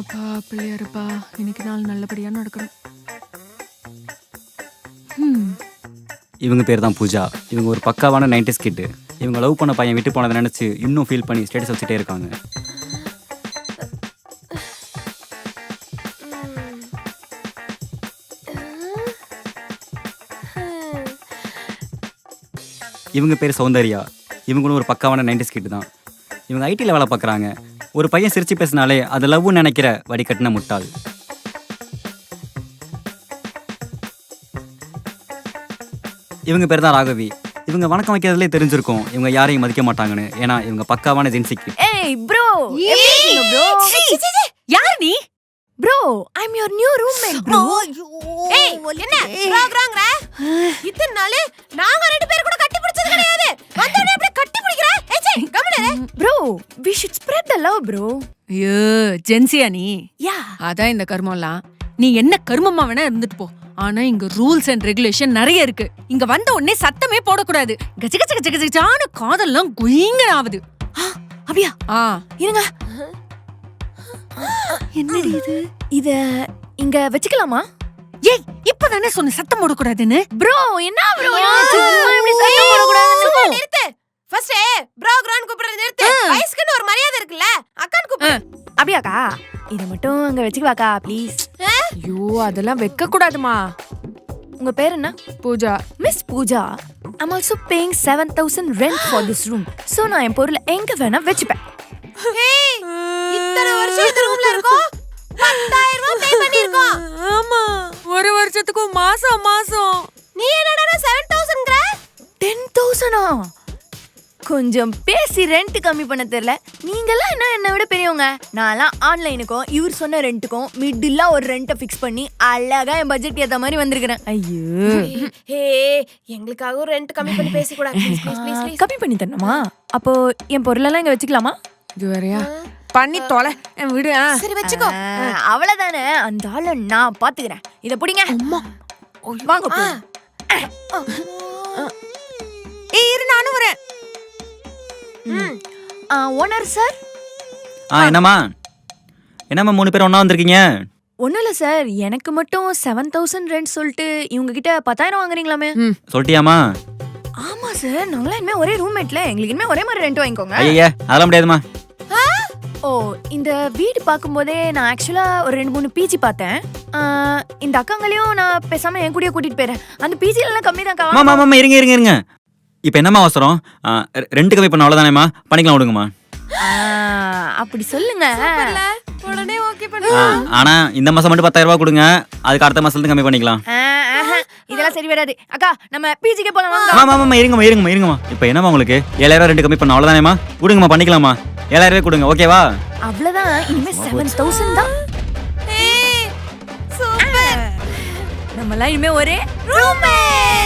அப்பா பிள்ளையாருப்பா இன்னைக்கு நாள் நல்லபடியா நடக்கணும். இவங்க பேர் தான் பூஜா. இவங்க ஒரு பக்காவான நைன்டிஸ் கிட்டு. இவங்க லவ் பண்ண பையன் விட்டு போனதை நினச்சி இன்னும் ஃபீல் பண்ணி ஸ்டேட்டஸ் வச்சுட்டே இருக்காங்க. இவங்க பேர் சௌந்தர்யா. இவங்களும் ஒரு பக்காவான நைன்டிஸ் கிட்டு தான். இவங்க ஐடியில் வேலை பார்க்குறாங்க. ஒரு பையன் சிரிச்சு பேசினாலே அது லவ்னு நினைக்கிற வடிகட்டின முட்டாள். இவங்க பேர் தான் ராகவி. இவங்க வணக்கம் வைக்கிறதுலே தெரிஞ்சிருக்கும் இவங்க யாரையும் மதிக்க மாட்டாங்கன்னு. ஏன்னா இவங்க பக்காவான ஜென்சிக்கு. ஏய் ப்ரோ ப்ரோ யார் நீ? Bro I am your new roommate bro ஏய் என்ன? ப்ரோக்ராம்ங்கற இத்தனை நாள் நாங்க ரெண்டு பேர் கூட கட்டி பிடிச்சது கிடையாது. வந்தோடனே அப்படியே கட்டி பிடிக்கிற? ஏய் சே கம்முனு bro we should spread love bro ஐயோ ஜென்சியா நீ? யா அதான் இந்த கர்மம்லாம். நீ என்ன கர்மமா வேணா இருந்துட்டு போ. ஆனா இங்க ரூல்ஸ் அண்ட் ரெகுலேஷன் நிறைய இருக்கு. இங்க வந்த உடனே சத்தமே போடக்கூடாது. கச்ச கச்ச கச்ச கச்சான காதெல்லாம் குயிங்க ஆகுது அப்படியா? ஆ. இருங்க. என்னடி இது? இத இங்க வச்சுக்கலாமா? ஏய் இப்பதானே சொன்ன சத்தம் போடக்கூடாதுன்னு? ப்ரோ என்ன ப்ரோ சும்மா இப்படி சத்தம் போடக்கூடாதுன்னு நிறுத்து. ஃபர்ஸ்ட் வயசுக்குன்னு ஒரு மரியாதை இருக்குல்ல? அக்கான் கூப்பிடு. அப்படியாக்கா இத மட்டும் அங்க வச்சுக்கவாக்கா ப்ளீஸ் ஐயோ அதெல்லாம் வைக்க கூடாதுமா உங்க பேர் என்ன? Pooja. Miss Pooja I'm also paying seven thousand rent for this room so நான் என் பொருளை எங்க வேணா வச்சுப்பேன். இத்தனை வருஷம் இந்த ரூம்ல இருக்கோம். 10000 ரூபாய் பே பண்ணிருக்கோம் ஆமா ஒரு வருஷத்துக்கும் மாசம் மாசம். நீ என்னடா 7000ங்கற டென் தௌசண்டா கொஞ்சம் பேசி ரெண்ட் கம்மி பண்ண தெரியல. நீங்கெல்லாம் என்ன என்னை விட பெரியவங்க? நான்லாம் ஆன்லைனுக்கும் இவர் சொன்ன ரெண்ட்டுக்கும் மிடில்லா ஒரு ரெண்ட்டை ஃபிக்ஸ் பண்ணி அழகா என் பட்ஜெட் ஏத்த மாதிரி வந்திருக்கிறேன். ஐயோ. ஹே எங்களுக்காக ஒரு ரெண்ட் கம்மி பண்ணி பேச கூடாது ப்ளீஸ் ப்ளீஸ் ப்ளீஸ் ப்ளீஸ் கம்மி பண்ணி தரணுமா? அப்போ என் பொருளெல்லாம் இங்க வச்சுக்கலாமா? இது வேறயா? பண்ணி தொலை என் விடு ஆ. சரி வச்சுக்கோ. அவ்வளவுதானே? அந்த ஆளை நான் பாத்துக்கிறேன். இத புடிங்க. வாங்க ஓனர் சார்? ஆ என்னம்மா? என்னம்மா மூணு பேர் ஒன்றா வந்திருக்கீங்க? ஒன்றும் இல்லை சார். எனக்கு மட்டும் செவன் தௌசண்ட் ரெண்ட் சொல்லிட்டு இவங்க கிட்ட பத்தாயிரம் வாங்குறீங்களாமே. சொல்லிட்டியாம்மா? ஆமா சார். நாங்களாம் இனிமே ஒரே ரூம்மேட்ல எங்களுக்கு இனிமே ஒரே மாதிரி ரெண்ட் வாங்கிக்கோங்க. ஐயா அதெல்லாம் முடியாதும்மா. ஓ இந்த வீடு பார்க்கும்போதே நான் ஆக்சுவலா ஒரு ரெண்டு மூணு பிஜி பார்த்தேன். இந்த அக்காங்களையும் நான் பேசாம என் கூடயே கூட்டிட்டு போயிறேன். அந்த பிஜில எல்லாம் கம்மி தான் இருங்க இருங்க இருங்க. இப்போ என்னம்மா அவசரம்? ரெண்டு கம்மி பண்ண அவ்வளோதானேம்மா பண்ணிக்கலாம் விடுங்கம்மா. அப்படி சொல்லுங்க. உடனே ஓகே ஆ, ஆனா இந்த மாசம் மட்டும் பத்தாயிரம் ரூபாய் கொடுங்க. அதுக்கு அடுத்த மாசத்துல கம்மி பண்ணிக்கலாம். இதெல்லாம் சரி வராது. அக்கா நம்ம பிஜிக்கே போலாம் வாங்க. ஆமா ஆமா இருங்கம்மா இருங்கம்மா இருங்கம்மா. இப்போ என்னம்மா உங்களுக்கு? ஏழாயிரம் ரூபாய் ரெண்டு கம்மி பண்ண அவ்வளோதானேம்மா கொடுங்கம்மா பண்ணிக்கலாமா ஏழாயிரம் ரூபாய் கொடுங்க ஓகேவா அவ்வளவுதான். இனிமே செவன் தௌசண்ட் தான். சூப்பர். நம்மலாம் இனிமே ஒரே ரூம்மேட்